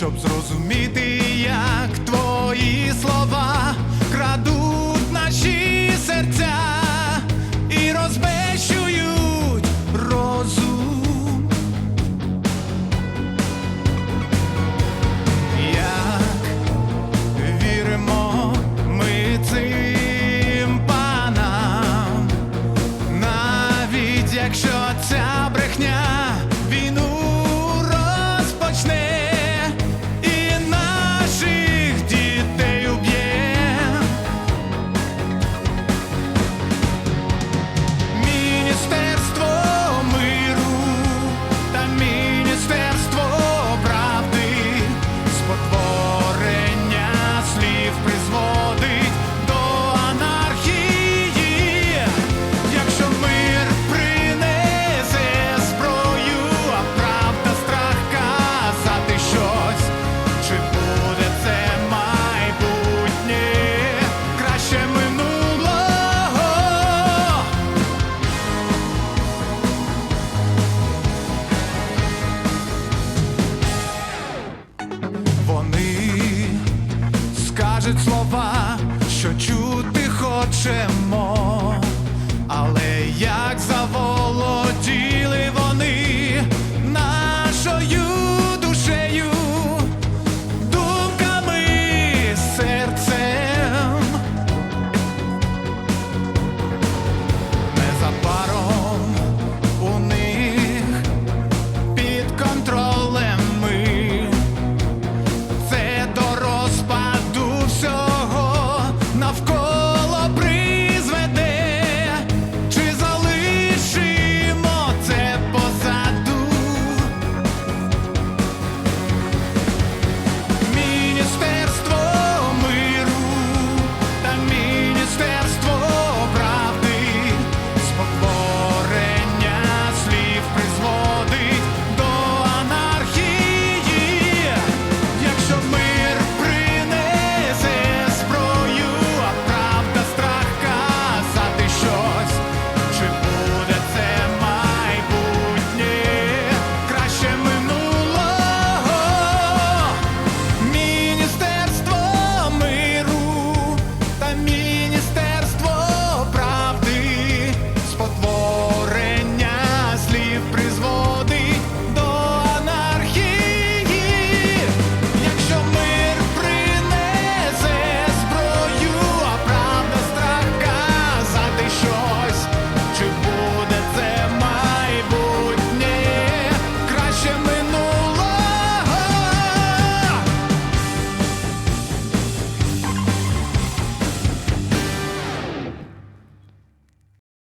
щоб зрозуміти, як твої слова крадуть наші серця. призвод. приносить слова, що чути хочемо.